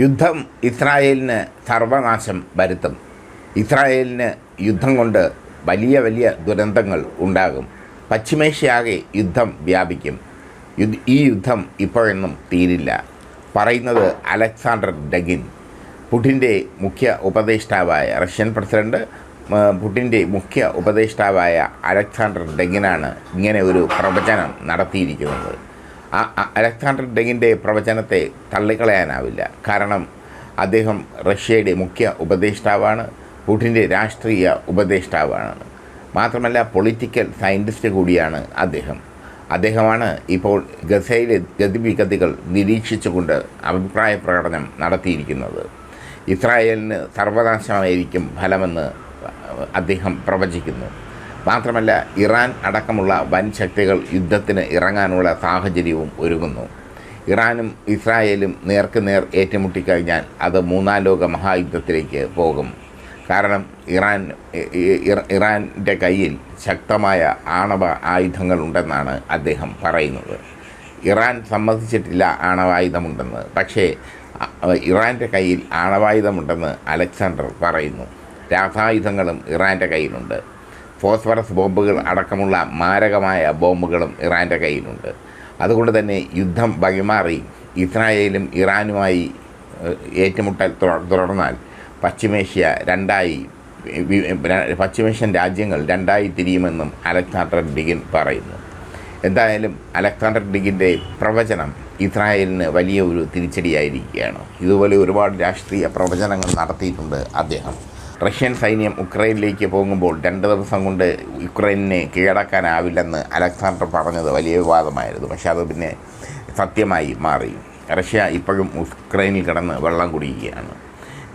യുദ്ധം ഇസ്രായേലിന് സർവനാശം വരുത്തും. ഇസ്രായേലിന് യുദ്ധം കൊണ്ട് വലിയ വലിയ ദുരന്തങ്ങൾ ഉണ്ടാകും. പശ്ചിമേഷ്യയാകെ യുദ്ധം വ്യാപിക്കും. ഈ യുദ്ധം ഇപ്പോഴൊന്നും തീരില്ല. പറയുന്നത് അലക്സാണ്ടർ ഡഗിൻ പുടിന്റെ മുഖ്യ ഉപദേഷ്ടാവായ റഷ്യൻ പ്രസിഡന്റ് പുടിന്റെ മുഖ്യ ഉപദേഷ്ടാവായ അലക്സാണ്ടർ ഡഗിനാണ് ഇങ്ങനെ ഒരു പ്രവചനം നടത്തിയിരിക്കുന്നത്. അലക്സാണ്ടർ ഡെഗിന്റെ പ്രവചനത്തെ തള്ളിക്കളയാനാവില്ല. കാരണം അദ്ദേഹം റഷ്യയുടെ മുഖ്യ ഉപദേഷ്ടാവാണ് പുടിന്റെ രാഷ്ട്രീയ ഉപദേഷ്ടാവാണ്. മാത്രമല്ല പൊളിറ്റിക്കൽ സയന്റിസ്റ്റ് കൂടിയാണ് അദ്ദേഹം. അദ്ദേഹമാണ് ഇപ്പോൾ ഗസയിലെ ഗതിവിഗതികൾ നിരീക്ഷിച്ചുകൊണ്ട് അഭിപ്രായ പ്രകടനം നടത്തിയിരിക്കുന്നത്. ഇസ്രായേലിന് സർവനാശമായിരിക്കും ഫലമെന്ന് അദ്ദേഹം പ്രവചിക്കുന്നു. മാത്രമല്ല ഇറാൻ അടക്കമുള്ള വൻ ശക്തികൾ യുദ്ധത്തിന് ഇറങ്ങാനുള്ള സാഹചര്യവും ഒരുങ്ങുന്നു. ഇറാനും ഇസ്രായേലും നേർക്ക് നേർ ഏറ്റുമുട്ടിക്കഴിഞ്ഞാൽ അത് മൂന്നാം ലോക മഹായുദ്ധത്തിലേക്ക് പോകും. കാരണം ഇറാൻ ഇറാന്റെ കയ്യിൽ ശക്തമായ ആണവ ആയുധങ്ങളുണ്ടെന്നാണ് അദ്ദേഹം പറയുന്നത്. ഇറാൻ സമ്മതിച്ചിട്ടില്ല ആണവായുധമുണ്ടെന്ന്. പക്ഷേ ഇറാന്റെ കയ്യിൽ ആണവായുധമുണ്ടെന്ന് അലക്സാണ്ടർ പറയുന്നു. രാസായുധങ്ങളും ഇറാന്റെ കയ്യിലുണ്ട്. ഫോസ്ഫറസ് ബോംബുകൾ അടക്കമുള്ള മാരകമായ ബോംബുകളും ഇറാന്റെ കയ്യിലുണ്ട്. അതുകൊണ്ട് തന്നെ യുദ്ധം വഴിമാറി ഇസ്രായേലും ഇറാനുമായി ഏറ്റുമുട്ടൽ തുട- തുടർന്നാൽ പശ്ചിമേഷ്യ രണ്ടായി പശ്ചിമേഷ്യൻ രാജ്യങ്ങൾ രണ്ടായി തിരിയുമെന്നും അലക്സാണ്ടർ ഡിഗിൻ പറയുന്നു. എന്തായാലും അലക്സാണ്ടർ ഡിഗിന്റെ പ്രവചനം ഇസ്രായേലിന് വലിയ ഒരു തിരിച്ചടിയായിരിക്കുകയാണ്. ഇതുപോലെ ഒരുപാട് രാഷ്ട്രീയ പ്രവചനങ്ങൾ നടത്തിയിട്ടുണ്ട് അദ്ദേഹം. റഷ്യൻ സൈന്യം ഉക്രൈനിലേക്ക് പോകുമ്പോൾ രണ്ട് ദിവസം കൊണ്ട് യുക്രൈനെ കീഴടക്കാനാവില്ലെന്ന് അലക്സാണ്ടർ പറഞ്ഞത് വലിയ വിവാദമായിരുന്നു. പക്ഷേ അത് പിന്നെ സത്യമായി മാറി. റഷ്യ ഇപ്പോഴും ഉക്രൈനിൽ കിടന്ന് വെള്ളം കുടിക്കുകയാണ്.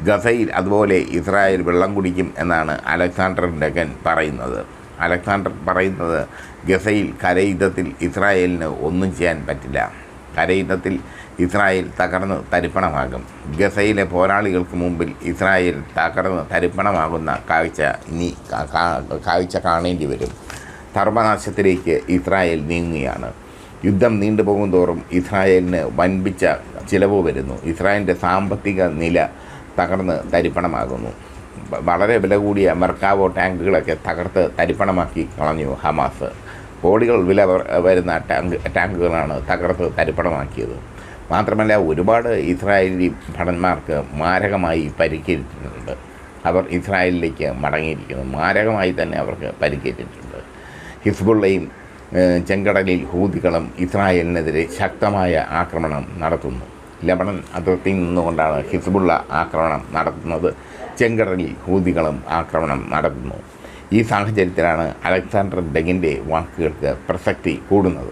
ഗസയിൽ അതുപോലെ ഇസ്രായേൽ വെള്ളം കുടിക്കും എന്നാണ് അലക്സാണ്ടർ ഡഗൻ പറയുന്നത്. അലക്സാണ്ടർ പറയുന്നത് ഗസയിൽ കരയുദ്ധത്തിൽ ഇസ്രായേലിന് ഒന്നും ചെയ്യാൻ പറ്റില്ല. കരയുദ്ധത്തിൽ ഇസ്രായേൽ തകർന്ന് തരിപ്പണമാകും. ഗസയിലെ പോരാളികൾക്ക് മുമ്പിൽ ഇസ്രായേൽ തകർന്ന് തരിപ്പണമാകുന്ന കാഴ്ച ഇനി കാഴ്ച കാണേണ്ടി വരും. സർവനാശത്തിലേക്ക് ഇസ്രായേൽ നീങ്ങുകയാണ്. യുദ്ധം നീണ്ടുപോകും തോറും ഇസ്രായേലിന് വൻപിച്ച ചിലവ് വരുന്നു. ഇസ്രായേലിന്റെ സാമ്പത്തിക നില തകർന്ന് തരിപ്പണമാകുന്നു. വളരെ വില കൂടിയ മെർക്കാവോ ടാങ്കുകളൊക്കെ തകർത്ത് തരിപ്പണമാക്കി കളഞ്ഞു ഹമാസ്. കോടികൾ വില വരുന്ന ടാങ്ക് ടാങ്കുകളാണ് തകർത്ത് തരിപ്പണമാക്കിയത്. മാത്രമല്ല ഒരുപാട് ഇസ്രായേലി ഭടന്മാർക്ക് മാരകമായി പരിക്കേറ്റിട്ടുണ്ട്. അവർ ഇസ്രായേലിലേക്ക് മടങ്ങിയിരിക്കുന്നു. മാരകമായി തന്നെ അവർക്ക് പരിക്കേറ്റിട്ടുണ്ട്. ഹിസ്ബുള്ളയും ചെങ്കടലിൽ ഹൂതികളും ഇസ്രായേലിനെതിരെ ശക്തമായ ആക്രമണം നടത്തുന്നു. ലബണൻ അതിർത്തിയിൽ നിന്നുകൊണ്ടാണ് ഹിസ്ബുള്ള ആക്രമണം നടത്തുന്നത്. ചെങ്കടലിൽ ഹൂതികളും ആക്രമണം നടത്തുന്നു. ഈ സാഹചര്യത്തിലാണ് അലക്സാണ്ടർ ഡെഗിന്റെ വാക്കുകൾക്ക് പ്രസക്തി കൂടുന്നത്.